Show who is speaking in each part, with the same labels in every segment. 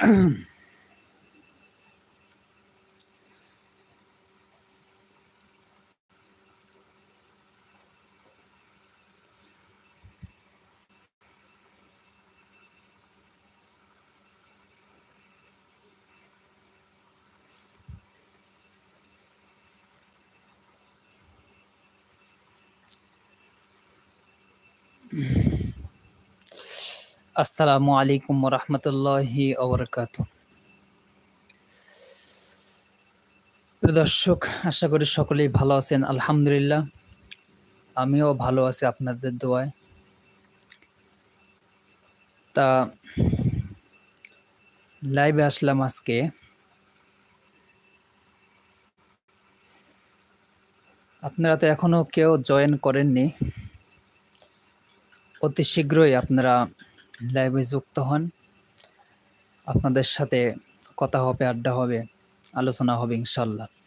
Speaker 1: Mm-hmm. আসসালামু আলাইকুম রহমতুল্লাহি ওবরকাত দর্শক, আশা করি সকলেই ভালো আছেন, আলহামদুলিল্লাহ। আমিও ভালো আছি আপনাদের দোয়ায়। তা লাইভে আসলাম আজকে। আপনারা তো এখনও কেউ জয়েন করেননি। অতি শীঘ্রই আপনারা লাইভে যুক্ত হন। আপনাদের সাথে কথা হবে আড্ডা হবে আলোচনা হবে ইনশাল্লাহ।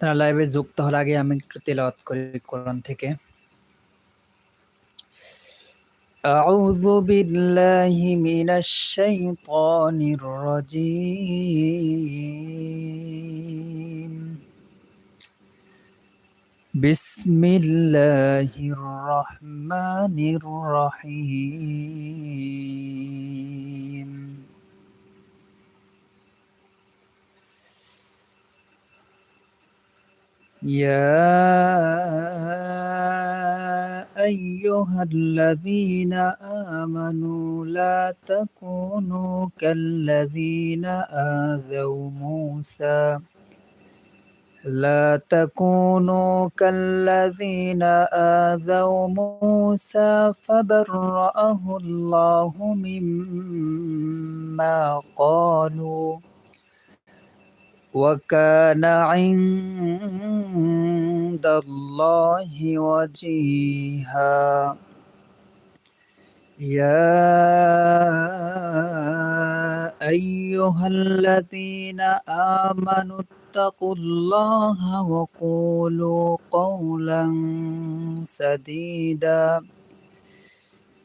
Speaker 1: আপনারা লাইভে যুক্ত হওয়ার আগে আমি একটু তেলাওয়াত করি কোরআন থেকে أعوذ بالله من الشيطان الرجيم بسم الله الرحمن الرحيم يا أيها الذين آمنوا لا تكونوا كالذين آذوا موسى. لا تكونوا كالذين آذوا موسى فبرأه الله مما قالوا. وكان عند الله وجيها. يا أيها الذين آمنوا اتقوا الله وقولوا قولا سديدا.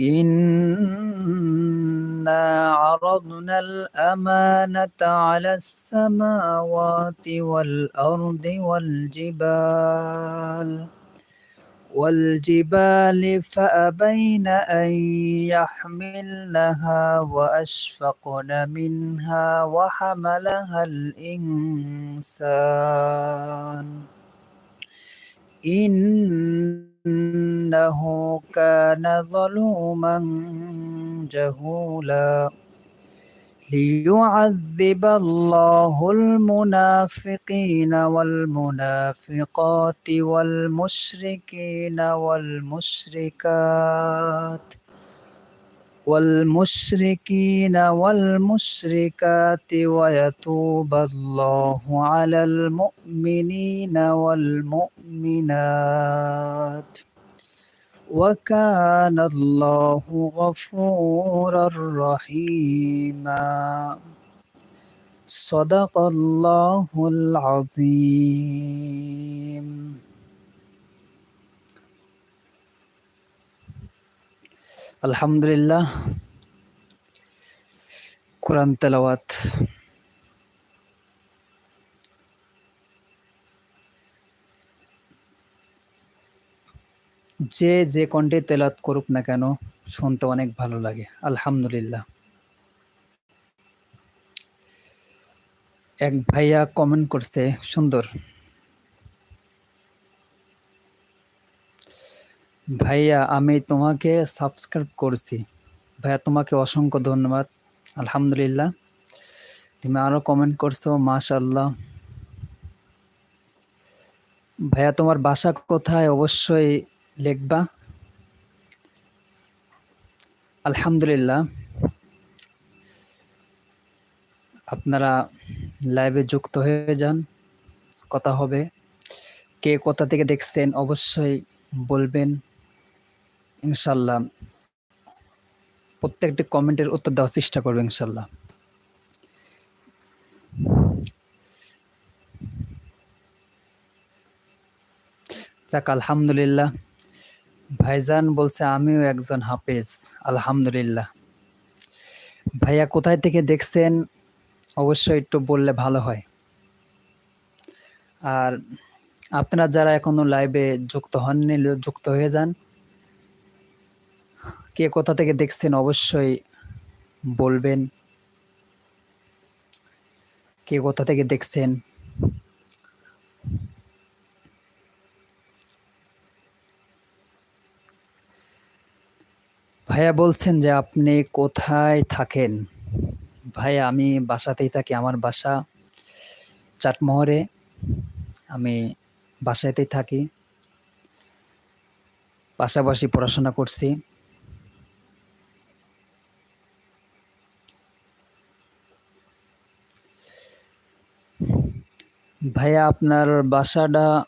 Speaker 1: إنا عرضنا الأمانة على السماوات والأرض والجبال والجبال فأبين أن يحملنها وأشفقن منها وحملها الإنسان إن إنه كان ظلوما جهولا ليعذب الله المنافقين والمنافقات والمشركين والمشركات والمشركين والمشركات ويتوب الله على المؤمنين والمؤمنات. وكان الله غفورا رحيما صدق الله العظيم আলহামদুলিল্লাহ কোরআন তেলাওয়াত যে যে কণ্ঠে তেলাত করুক না কেন, শুনতে অনেক ভালো লাগে। আলহামদুলিল্লাহ। এক ভাইয়া কমেন্ট করছে, সুন্দর। ভাইয়া, আমি তোমাকে সাবস্ক্রাইব করছি। ভাইয়া, তোমাকে অসংখ্য ধন্যবাদ। আলহামদুলিল্লাহ। তুমি আরও কমেন্ট করছ মাশাল্লাহ ভাইয়া, তোমার বাসা কোথায়? অবশ্যই লিখবা? আলহামদুলিল্লাহ। আপনারা লাইভে যুক্ত হয়ে যান, কথা হবে। কে কোথা থেকে দেখছেন অবশ্যই বলবেন। ইনশাল্লাহ প্রত্যেকটি কমেন্টের উত্তর দেওয়ার চেষ্টা করব ইনশাল্লাহ। যাক, আলহামদুলিল্লাহ। ভাইজান বলছে, আমিও একজন হাফেজ, আলহামদুলিল্লাহ। ভাইয়া কোথায় থেকে দেখছেন? অবশ্যই একটু বললে ভালো হয়। আর আপনারা যারা এখনও লাইভে যুক্ত হননি, যুক্ত হয়ে যান। কে কোথা থেকে দেখছেন অবশ্যই বলবেন। কে কোথা থেকে দেখছেন? ভাইয়া বলছেন যে আপনি কোথায় থাকেন? ভাইয়া, আমি বাসাতেই থাকি, আমার বাসা চাটমোহরে। আমি বাসাতেই থাকি। পাশাপাশি পড়াশোনা করছি। ভাইয়া, আপনার বাসাটা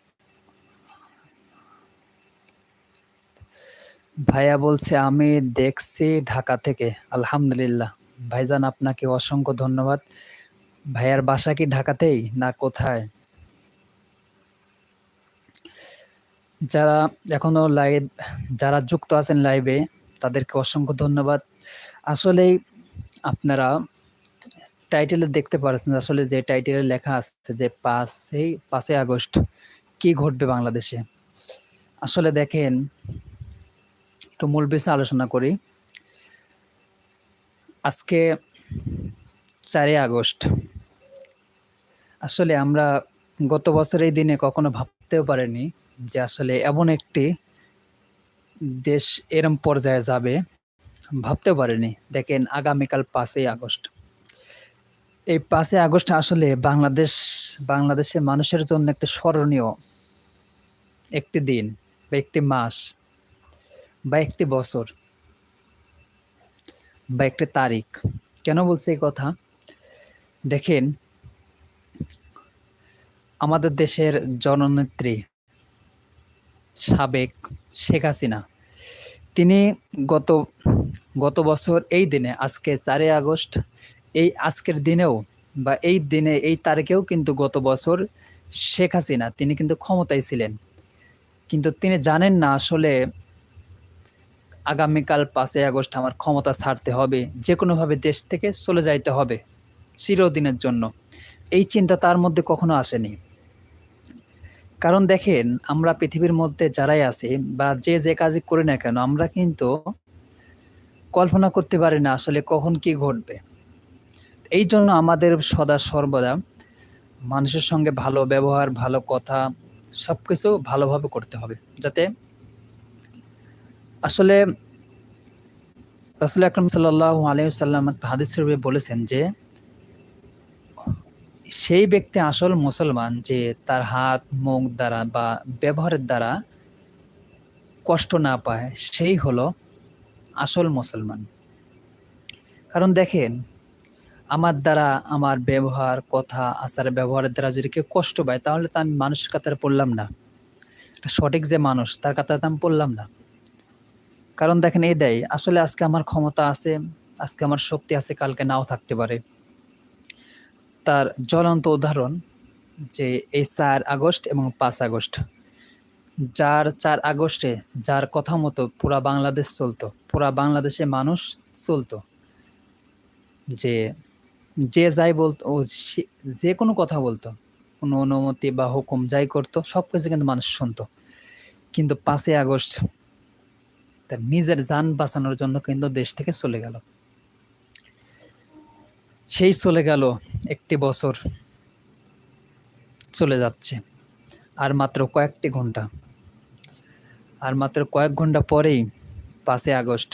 Speaker 1: ভাইয়া বলছে, আমি দেখছি ঢাকা থেকে। আলহামদুলিল্লাহ। ভাইজান, আপনাকে অসংখ্য ধন্যবাদ। ভাইয়ার বাসা কি ঢাকাতেই না কোথায়? যারা এখনও লাইভ, যারা যুক্ত আছেন লাইভে, তাদেরকে অসংখ্য ধন্যবাদ। আসলেই আপনারা টাইটেলে দেখতে পারছেন আসলে যে টাইটেলে লেখা আছে যে পাঁচই পাঁচই আগস্ট কি ঘটবে বাংলাদেশে। আসলে দেখেন একটু মূল বিষয়ে আলোচনা করি। আজকে চারই আগস্ট। আসলে আমরা গত বছর এই দিনে কখনো ভাবতেও পারিনি যে আসলে এমন একটি দেশ এরম পর্যায়ে যাবে। ভাবতেও পারিনি। দেখেন আগামীকাল পাঁচই আগস্ট। এই পাঁচই আগস্ট আসলে বাংলাদেশ, বাংলাদেশের মানুষের জন্য একটা স্মরণীয় একটি দিন বা একটি মাস। বা একটি বছর বা একটি তারিখ। কেন বলছে এই কথা? দেখেন, আমাদের দেশের জননেত্রী সাবেক শেখ হাসিনা, তিনি গত গত বছর এই দিনে, আজকে চারই আগস্ট, এই আজকের দিনেও বা এই দিনে, এই তারিখেও কিন্তু গত বছর শেখ হাসিনা, তিনি কিন্তু ক্ষমতায় ছিলেন। কিন্তু তিনি জানেন না আসলে আগামীকাল পাঁচই আগস্ট আমার ক্ষমতা ছাড়তে হবে যে কোনোভাবে দেশ থেকে চলে যাইতে হবে চিরদিনের জন্য। এই চিন্তা তার মধ্যে কখনো আসেনি। কারণ দেখেন, আমরা পৃথিবীর মধ্যে যারাই আছি বা যে যে কাজই করি না কেন, আমরা কিন্তু কল্পনা করতে পারি না আসলে কখন কি ঘটবে। এই জন্য আমাদের সদা সর্বদা মানুষের সঙ্গে ভালো ব্যবহার, ভালো কথা সব কিছু ভালোভাবে করতে হবে, যাতে আসলে রসুল আকরম সাল্লাহ আলহিসাল্লাম একটা হাদিস বলেছেন যে, সেই ব্যক্তি আসল মুসলমান যে তার হাত, মুখ দ্বারা বা ব্যবহারের দ্বারা কষ্ট না পায়, সেই হলো আসল মুসলমান। কারণ দেখেন, আমার দ্বারা আমার ব্যবহার, কথা, আচার, ব্যবহারের দ্বারা যদি কেউ কষ্ট পায়, তাহলে তো আমি মানুষের কাতারে পড়লাম না। সঠিক যে মানুষ, তার কাতারে তো আমি পড়লাম না। কারণ দেখেন এই দেয় আসলে আজকে আমার ক্ষমতা আছে, আজকে আমার শক্তি আছে, কালকে নাও থাকতে পারে। তার জ্বলন্ত উদাহরণ যে এই চার আগস্ট এবং পাঁচ আগস্ট। যার চার আগস্টে যার কথা মতো পুরা বাংলাদেশ চলতো, পুরা বাংলাদেশে মানুষ চলতো। যে যে যাই বলতো, ও যে কোনো কথা বলতো, কোনো অনুমতি বা হুকুম যাই করতো সব কিছু কিন্তু মানুষ শুনতো। কিন্তু পাঁচই আগস্ট তার নিজের যান বাঁচানোর জন্য কিন্তু দেশ থেকে চলে গেল। সেই চলে গেল, একটি বছর চলে যাচ্ছে, আর মাত্র কয়েকটি ঘণ্টা আর মাত্র কয়েক ঘণ্টা পরেই পাঁচই আগস্ট,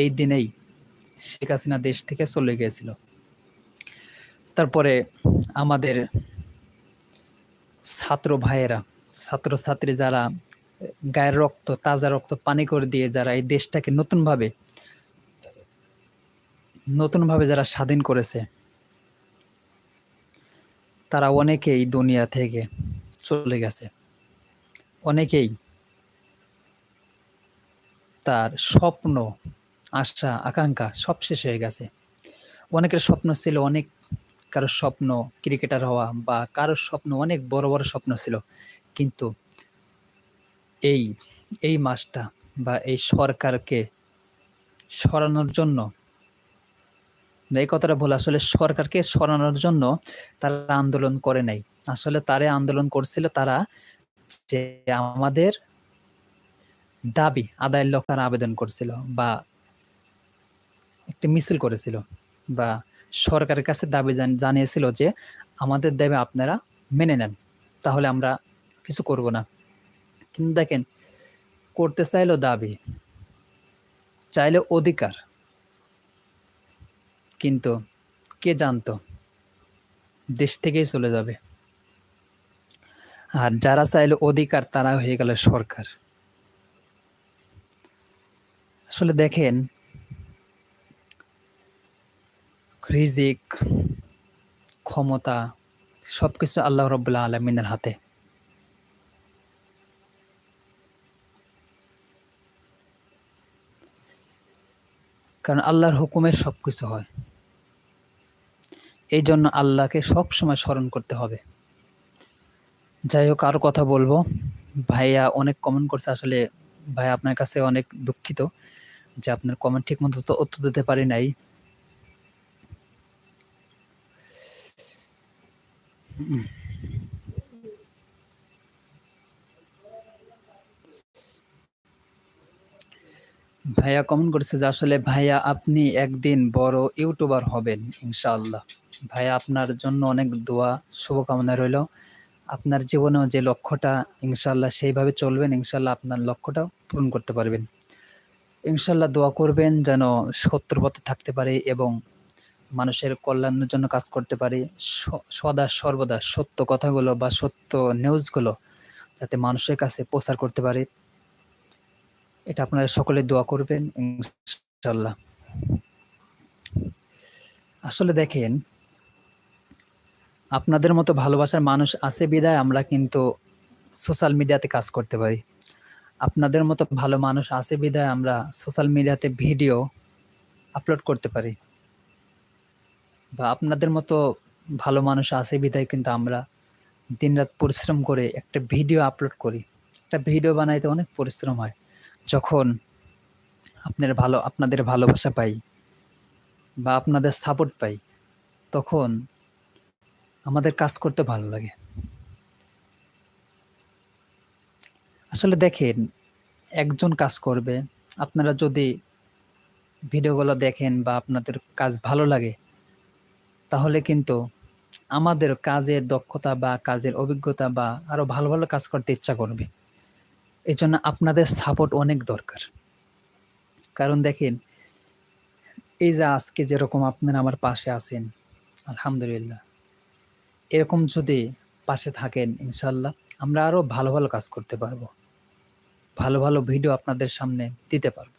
Speaker 1: এই দিনেই শেখ হাসিনা দেশ থেকে চলে গিয়েছিল। তারপরে আমাদের ছাত্র ভাইয়েরা, ছাত্রছাত্রী যারা গায়ের রক্ত, তাজা রক্ত পানি করে দিয়ে যারা এই দেশটাকে নতুনভাবে নতুনভাবে যারা স্বাধীন করেছে, তারা অনেকেই দুনিয়া থেকে চলে গেছে। অনেকেই তার স্বপ্ন, আশা, আকাঙ্ক্ষা সব শেষ হয়ে গেছে। অনেকের স্বপ্ন ছিল অনেক, কারোর স্বপ্ন ক্রিকেটার হওয়া বা কারোর স্বপ্ন অনেক বড় বড় স্বপ্ন ছিল। কিন্তু এই এই মাসটা বা এই সরকারকে সরানোর জন্য। এই কথাটা ভুল। আসলে সরকারকে সরানোর জন্য তারা আন্দোলন করে নাই। আসলে তারা আন্দোলন করছিল তারা যে আমাদের দাবি আদায়ের লক্ষ্য তারা আবেদন করছিল বা একটি মিছিল করেছিল বা সরকারের কাছে দাবি জানিয়েছিল যে আমাদের দাবি আপনারা মেনে নেন, তাহলে আমরা কিছু করব না। কিন্তু দেখেন, করতে চাইলো দাবি, চাইলে অধিকার। কিন্তু কে জানতো, দেশ থেকেই চলে যাবে। আর যারা চাইলো অধিকার, তারা হয়ে গেল সরকার। আসলে দেখেন, রিজিক, ক্ষমতা, সবকিছু আল্লাহ রব্বুল্লাহ আলমিনের হাতে। কারণ আল্লাহর হুকুমের সব কিছু হয়। এই জন্য আল্লাহকে সবসময় স্মরণ করতে হবে। যাই হোক আরও কথা বলব। ভাইয়া অনেক কমেন্ট করছে, আসলে ভাই আপনার কাছে অনেক দুঃখিত যে আপনার কমেন্ট ঠিক মতো উত্তর দিতে পারি নাই। ভাইয়া কমেন্ট করেছে যে আসলে ভাইয়া আপনি একদিন বড় ইউটিউবার হবেন, ইনশাআল্লাহ। ভাইয়া আপনার জন্য অনেক দোয়া, শুভকামনা রইল। আপনার জীবনেও যে লক্ষ্যটা ইনশাল্লাহ সেইভাবে চলবেন ইনশাল্লাহ আপনার লক্ষ্যটা পূরণ করতে পারবেন। ইনশাল্লাহ দোয়া করবেন যেন সত্যর পথে থাকতে পারে এবং মানুষের কল্যাণের জন্য কাজ করতে পারি। সদা সর্বদা সত্য কথাগুলো বা সত্য নিউজগুলো যাতে মানুষের কাছে প্রচার করতে পারে। এটা আপনারা সকলে দোয়া করবেন ইনশাল্লাহ আসলে দেখেন, আপনাদের মতো ভালোবাসার মানুষ আছে বিদায়, আমরা কিন্তু সোশ্যাল মিডিয়াতে কাজ করতে পারি। আপনাদের মতো ভালো মানুষ আছে বিদায়, আমরা সোশ্যাল মিডিয়াতে ভিডিও আপলোড করতে পারি। বা আপনাদের মতো ভালো মানুষ আছে বিদায় কিন্তু আমরা দিনরাত পরিশ্রম করে একটা ভিডিও আপলোড করি। একটা ভিডিও বানাইতে অনেক পরিশ্রম হয়। যখন আপনার ভালো, আপনাদের ভালোবাসা পাই বা আপনাদের সাপোর্ট পাই, তখন আমাদের কাজ করতে ভালো লাগে। আসলে দেখেন, একজন কাজ করবে, আপনারা যদি ভিডিওগুলো দেখেন বা আপনাদের কাজ ভালো লাগে, তাহলে কিন্তু আমাদের কাজের দক্ষতা বা কাজের অভিজ্ঞতা বা আরও ভালো ভালো কাজ করতে ইচ্ছা করবে। এই জন্য আপনাদের সাপোর্ট অনেক দরকার। কারণ দেখেন, এই যে আজকে যেরকম আপনারা আমার পাশে আছেন, আলহামদুলিল্লাহ। এরকম যদি পাশে থাকেন ইনশাল্লাহ আমরা আরও ভালো ভালো কাজ করতে পারব। ভালো ভালো ভিডিও আপনাদের সামনে দিতে পারব।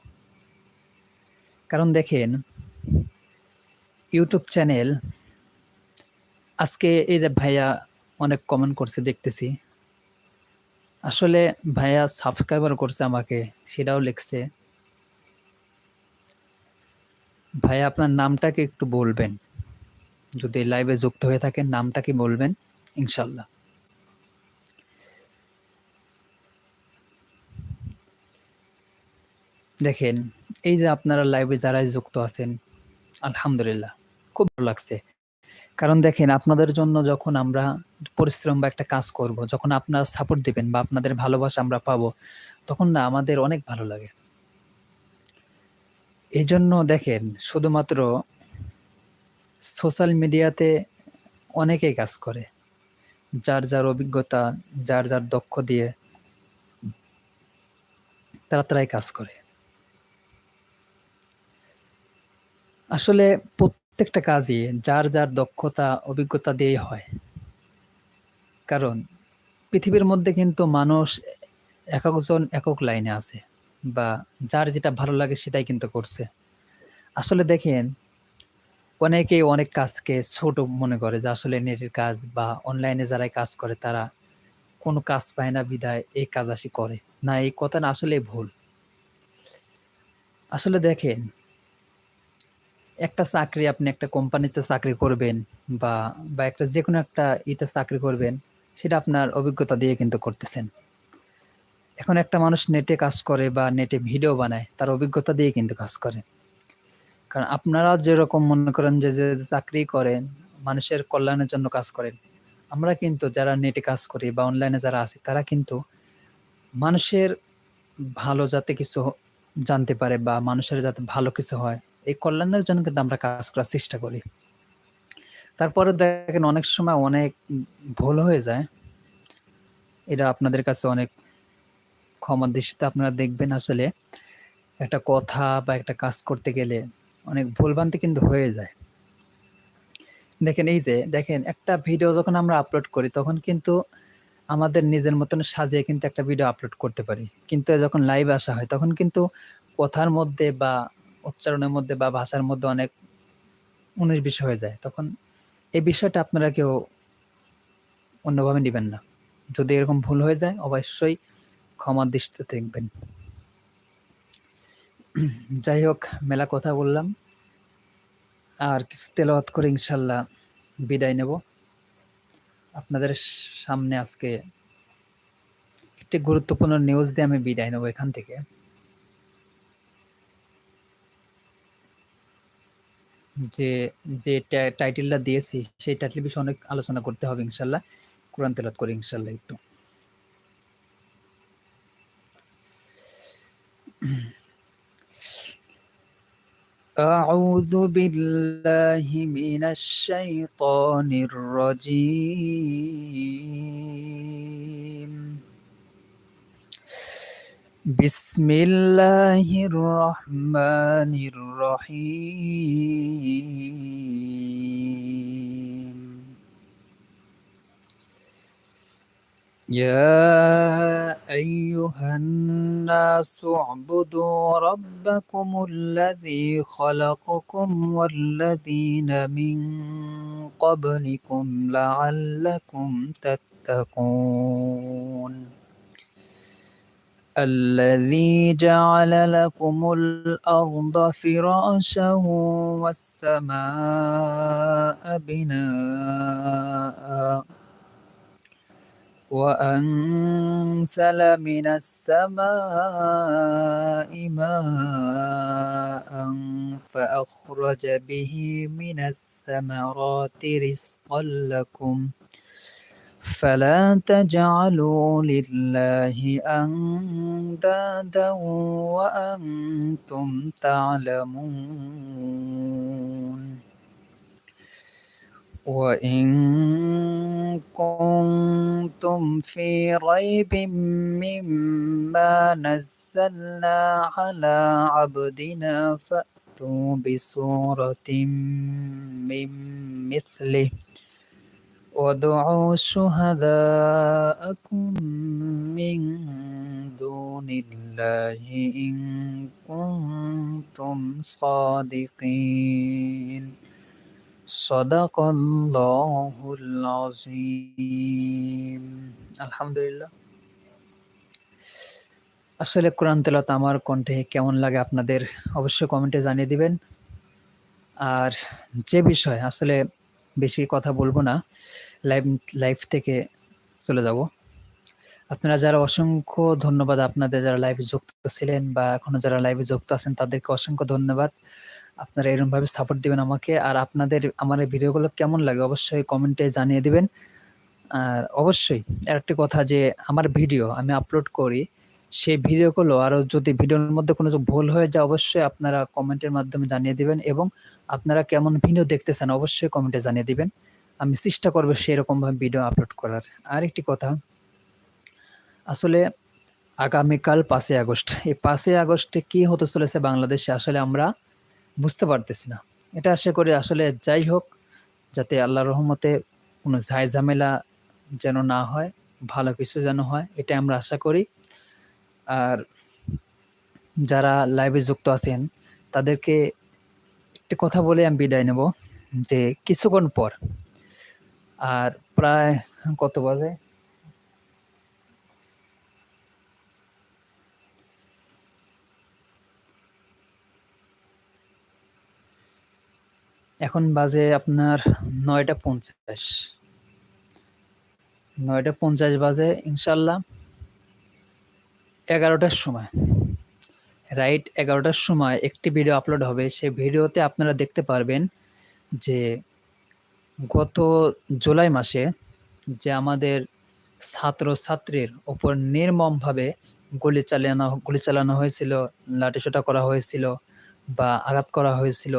Speaker 1: কারণ দেখেন ইউটিউব চ্যানেল আজকে এই যে ভাইয়া অনেক কমেন্ট করছে, দেখতেছি। আসলে ভাইয়া সাবস্ক্রাইবার করছে আমাকে, সেটাও লিখছে। ভাইয়া, আপনার নামটাকে একটু বলবেন। যদি লাইভে যুক্ত হয়ে থাকেন, নামটা কি বলবেন? ইনশাল্লাহ। দেখেন, এই যে আপনারা লাইভে যারাই যুক্ত আছেন, আলহামদুলিল্লাহ, খুব ভালো লাগছে। কারণ দেখেন আপনাদের জন্য যখন আমরা পরিশ্রম বা একটা কাজ করব যখন আপনারা সাপোর্ট দিবেন বা আপনাদের ভালোবাসা আমরা পাবো তখন না আমাদের অনেক ভালো লাগে এজন্য দেখেন শুধুমাত্র সোশ্যাল মিডিয়াতে অনেকেই কাজ করে। যার, যার অভিজ্ঞতা, যার, যার দক্ষ দিয়ে তারা, তারাই কাজ করে। আসলে প্রত্যেকটা কাজই যার, যার দক্ষতা, অভিজ্ঞতা দিয়েই হয়। কারণ পৃথিবীর মধ্যে কিন্তু মানুষ একেকজন একক লাইনে আছে বা যার যেটা ভালো লাগে সেটাই কিন্তু করছে। আসলে দেখেন অনেকেই অনেক কাজকে ছোট মনে করে যে আসলে নেটের কাজ বা অনলাইনে যারাই কাজ করে তারা কোনো কাজ পায় না বিধায় এই কাজ আসি করে। না এই কথাটা আসলেই ভুল। আসলে দেখেন একটা চাকরি আপনি একটা কোম্পানিতে চাকরি করবেন বা, বা একটা যে কোনো একটা ইতে চাকরি করবেন, সেটা আপনার অভিজ্ঞতা দিয়ে কিন্তু করতেছেন। এখন একটা মানুষ নেটে কাজ করে বা নেটে ভিডিও বানায়, তার অভিজ্ঞতা দিয়ে কিন্তু কাজ করে। কারণ আপনারা যেরকম মনে করেন যে, যে চাকরি করেন, মানুষের কল্যাণের জন্য কাজ করেন। আমরা কিন্তু যারা নেটে কাজ করি বা অনলাইনে যারা আছি, তারা কিন্তু মানুষের ভালো যাতে কিছু জানতে পারে বা মানুষের যাতে ভালো কিছু হয়, এই কল্যাণের জন্য কিন্তু আমরা কাজ করার চেষ্টা করি। তারপরে দেখেন অনেক সময় অনেক ভুল হয়ে যায়। এটা আপনাদের কাছে অনেক ক্ষমার দৃষ্টিতে আপনারা দেখবেন আসলে একটা কথা বা একটা কাজ করতে গেলে অনেক ভুলভ্রান্তি কিন্তু হয়ে যায়। দেখেন এই যে, দেখেন একটা ভিডিও যখন আমরা আপলোড করি তখন কিন্তু আমাদের নিজের মতন সাজিয়ে কিন্তু একটা ভিডিও আপলোড করতে পারি। কিন্তু যখন লাইভ আসা হয় তখন কিন্তু কথার মধ্যে বা উচ্চারণের মধ্যে বা ভাষার মধ্যে অনেক ১৯-২০ হয়ে যায়। তখন এই বিষয়টা আপনারা কেউ অন্যভাবে নেবেন না। যদি এরকম ভুল হয়ে যায়, অবশ্যই ক্ষমার দৃষ্টিতে দেখবেন। যাই হোক, মেলা কথা বললাম। আর কিছু তেলাওয়াত করে ইনশাআল্লাহ বিদায় নেব। আপনাদের সামনে আজকে একটি গুরুত্বপূর্ণ নিউজ দিয়ে আমি বিদায় নেব এখান থেকে। যে, যে ট্যা টাইটেলটা দিয়েছি সেই টাইটেলের বিষয়ে অনেক আলোচনা করতে হবে ইনশাআল্লাহ। কোরআন তেলাওয়াত করি ইনশাআল্লাহ একটু। أعوذ بالله من الشيطان الرجيم. بسم الله الرحمن الرحيم. يا أيها الناس اعبدوا ربكم الذي خلقكم والذين من قبلكم لعلكم تتقون. الذي جعل لكم الأرض فراشا والسماء بناءً وأنزل من السماء ماء فأخرج به من الثمرات رزقا لكم فلا تجعلوا لله أندادا وأنتم تعلمون. وإن كنتم في ريب مما نزلنا على عبدنا فأتوا بسورة من مثله. وادعوا شهداءكم من دون الله إن كنتم صادقين সদাকল্লাহুল আযীম আলহামদুলিল্লাহ আসলে কোরআন তেলাওয়াত আমার কণ্ঠে কেমন লাগে আপনাদের অবশ্যই কমেন্টে জানিয়ে দিবেন আর যে বিষয় আসলে বেশি কথা বলবো না লাইভ লাইভ থেকে চলে যাব। আপনারা যারা অসংখ্য ধন্যবাদ, আপনাদের যারা লাইভে যুক্ত ছিলেন বা এখনও যারা লাইভে যুক্ত আছেন, তাদেরকে অসংখ্য ধন্যবাদ। আপনারা এরকমভাবে সাপোর্ট দিবেন আমাকে। আর আপনাদের, আমার এই ভিডিওগুলো কেমন লাগে অবশ্যই কমেন্টে জানিয়ে দিবেন। আর অবশ্যই আরেকটি কথা যে, আমার ভিডিও আমি আপলোড করি, সেই ভিডিওগুলো আরও যদি ভিডিওর মধ্যে কোনো ভুল হয়ে যায়, অবশ্যই আপনারা কমেন্টের মাধ্যমে জানিয়ে দিবেন এবং আপনারা কেমন ভিডিও দেখতে চান অবশ্যই কমেন্টে জানিয়ে দিবেন। আমি চেষ্টা করব সেরকমভাবে ভিডিও আপলোড করার। আরেকটি কথা আসলে আগামীকাল পাঁচই আগস্ট। এই ৫ই আগস্টে কি হতে চলেছে বাংলাদেশে আসলে আমরা বুঝতে পারতেছি না। এটা আশা করি আসলে যাই হোক যাতে আল্লাহর রহমতে কোনো ঝাই-ঝামেলা যেন না হয়, ভালো কিছু যেন হয় এটা আমরা আশা করি। আর যারা লাইভে যুক্ত আছেন তাদেরকে একটি কথা বলে আমি বিদায় নেব যে কিছুক্ষণ পর আর প্রায় কত বাজে? এখন বাজে আপনার ৯টা ৫০ ৯টা ৫০ বাজে, ইনশাল্লাহ এগারোটার সময় রাইট ১১টার সময় একটি ভিডিও আপলোড হবে। সেই ভিডিওতে আপনারা দেখতে পারবেন যে গত জুলাই মাসে যে আমাদের ছাত্র-ছাত্রীর উপর নির্মমভাবে গুলি চালানো গুলি চালানো হয়েছিল, লাঠিসোঁটা করা হয়েছিল বা আঘাত করা হয়েছিল।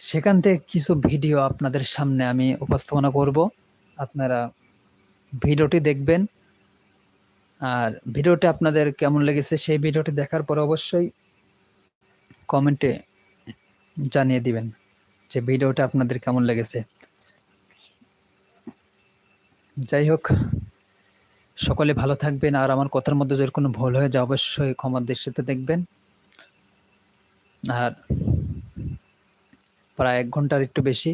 Speaker 1: সেখান থেকে কিছু ভিডিও আপনাদের সামনে আমি উপস্থাপনা করব। আপনারা ভিডিওটি দেখবেন। আর ভিডিওটি আপনাদের কেমন লেগেছে সেই ভিডিওটি দেখার পর অবশ্যই কমেন্টে জানিয়ে দিবেন যে ভিডিওটা আপনাদের কেমন লেগেছে। যাই হোক, সকলে ভালো থাকবেন, আর আমার কথার মধ্যে যদি কোনো ভুল হয়ে যায়, অবশ্যই ক্ষমার দৃষ্টিতে দেখবেন। আর প্রায় এক ঘণ্টার একটু বেশি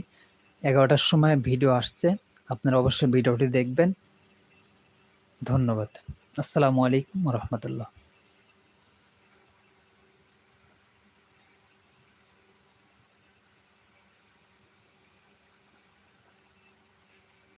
Speaker 1: ১১টার সময় ভিডিও আসছে। আপনারা অবশ্যই ভিডিওটি দেখবেন। ধন্যবাদ। আসসালামু আলাইকুম রাহমাতুল্লাহ।